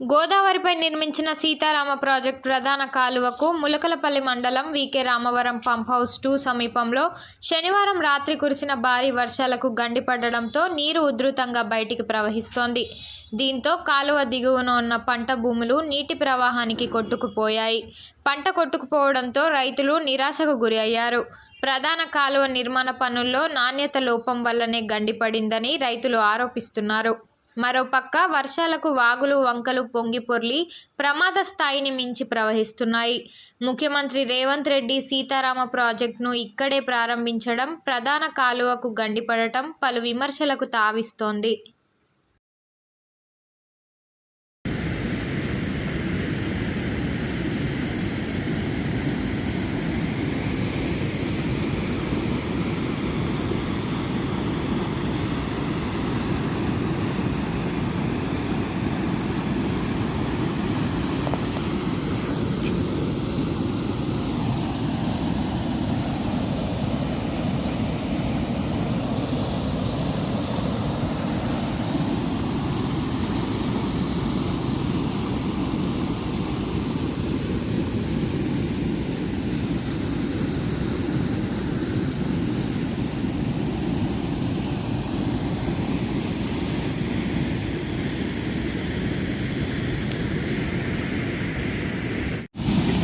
గోదావరిపై నిర్మించిన సీతారామ ప్రాజెక్టు ప్రధాన కాలువకు ములకలపల్లి మండలం VK Ramavaram pump house two సమీపంలో శనివారం రాత్రి కురిసిన భారీ వర్షాలకు గండిపడడంతో నీరు ఉధృతంగా బయటికి ప్రవహిస్తోంది. దీంతో కాలువ దిగువన ఉన్న పంట భూములు నీటి ప్రవాహానికి కొట్టుకుపోయాయి. పంట కొట్టుకుపోవడంతో రైతులు నిరాశకు గురి అయ్యారు ప్రధాన కాలువ నిర్మాణ పనుల్లో నాణ్యత లోపం వల్లనే గండిపడిందని రైతులు ఆరోపిస్తున్నారు. మరోపక్క వర్షాలకు వాగులు వంకలు పొంగి పొర్లి ప్రమాద స్థాయిని మించి ప్రవహిస్తున్నాయి. ముఖ్యమంత్రి రేవంత్ రెడ్డి సీతారామ ప్రాజెక్టును ఇక్కడే ప్రారంభించడం ప్రధాన కాలువకు గండిపడటం పలు విమర్శలకు తావిస్తోంది.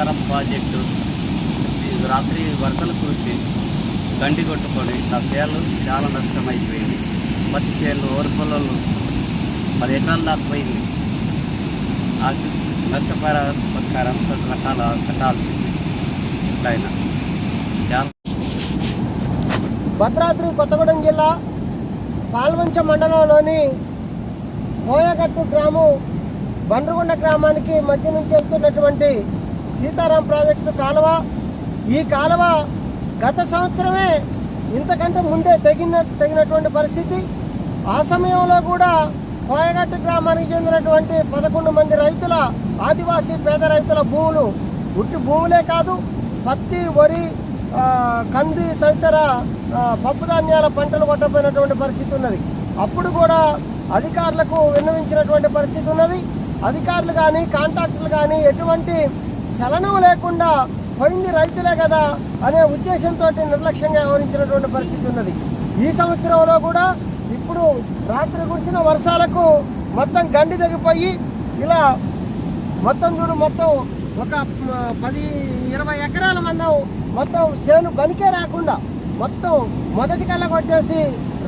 ఇతరం ప్రాజెక్టు. ఈ రాత్రి వరదలు కురిసి గండి కొట్టుకొని నా చేలు చాలా నష్టమైపోయింది. పత్తి చేలు ఓరపొలాలు పది ఎకరాలు దాకా పోయింది నష్టపర ప్రకారం కట్టాల కట్టాల్సింది చాలా భద్రాద్రి కొత్తగూడెం జిల్లా పాల్వంచ మండలంలోని కోయగట్టు గ్రామం బండ్రగొండ గ్రామానికి మధ్య నుంచి వెళ్తున్నటువంటి సీతారాం ప్రాజెక్టు కాలువ ఈ కాలువ గత సంవత్సరమే ఇంతకంటే ముందే తెగిన తెగినటువంటి పరిస్థితి. ఆ సమయంలో కూడా కోయగట్టు గ్రామానికి చెందినటువంటి పదకొండు మంది రైతుల ఆదివాసీ పేద రైతుల భూములు ఉట్టి భూములే కాదు పత్తి వరి కంది తదితర పప్పుధాన్యాల పప్పు ధాన్యాల పంటలు కొట్టపోయినటువంటి పరిస్థితి ఉన్నది. అప్పుడు కూడా అధికారులకు విన్నవించినటువంటి పరిస్థితి ఉన్నది. అధికారులు కానీ కాంట్రాక్టర్లు కానీ ఎటువంటి చలనం లేకుండా పోయింది రైతులే కదా అనే ఉద్దేశంతో నిర్లక్ష్యంగా వ్యవహరించినటువంటి పరిస్థితి ఉన్నది. ఈ సంవత్సరంలో కూడా ఇప్పుడు రాత్రి కురిసిన వర్షాలకు మొత్తం గండి తగ్గిపోయి ఇలా మొత్తం చూడు మొత్తం ఒక పది ఇరవై ఎకరాల మందం మొత్తం చేను బనికే రాకుండా మొత్తం మొదటి కల్లా కొట్టేసి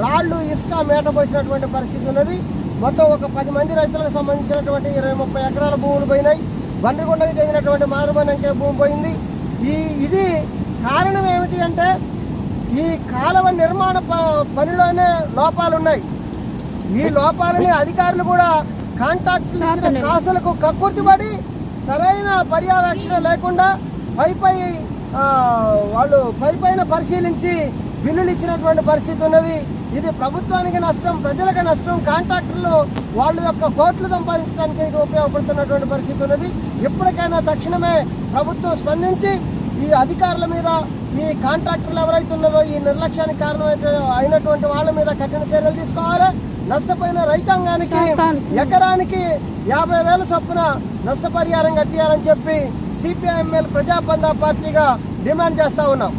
రాళ్ళు ఇసుక మేట పోసినటువంటి పరిస్థితి ఉన్నది. మొత్తం ఒక పది మంది రైతులకు సంబంధించినటువంటి ఇరవై ముప్పై ఎకరాల భూములు పోయినాయి. బండ్రికొండకి చెందినటువంటి మారుమనంకే భూమి పోయింది. ఈ ఇది కారణం ఏమిటి అంటే ఈ కాలువ నిర్మాణ పనిలోనే లోపాలు ఉన్నాయి ఈ లోపాలని అధికారులు కూడా కాంటాక్ట్ ఇచ్చిన కాసులకు కక్కుర్తిపడి సరైన పర్యవేక్షణ లేకుండా పై పై వాళ్ళు పై పైన పరిశీలించి బిల్లులు ఇచ్చినటువంటి పరిస్థితి ఉన్నది. ఇది ప్రభుత్వానికి నష్టం ప్రజలకు నష్టం కాంట్రాక్టర్లు వాళ్ళ యొక్క కోట్లు సంపాదించడానికి ఇది ఉపయోగపడుతున్నటువంటి పరిస్థితి ఉన్నది. ఇప్పటికైనా తక్షణమే ప్రభుత్వం స్పందించి ఈ అధికారుల మీద ఈ కాంట్రాక్టర్లు ఎవరైతే ఉన్నారో ఈ నిర్లక్ష్యానికి కారణమైన అయినటువంటి వాళ్ళ మీద కఠిన చర్యలు తీసుకోవాలి. నష్టపోయిన రైతాంగానికి ఎకరానికి యాభై వేల చొప్పున నష్టపరిహారం కట్టియాలని చెప్పి సిపిఐఎంఎల్ ప్రజాబంధ పార్టీగా డిమాండ్ చేస్తా ఉన్నాం.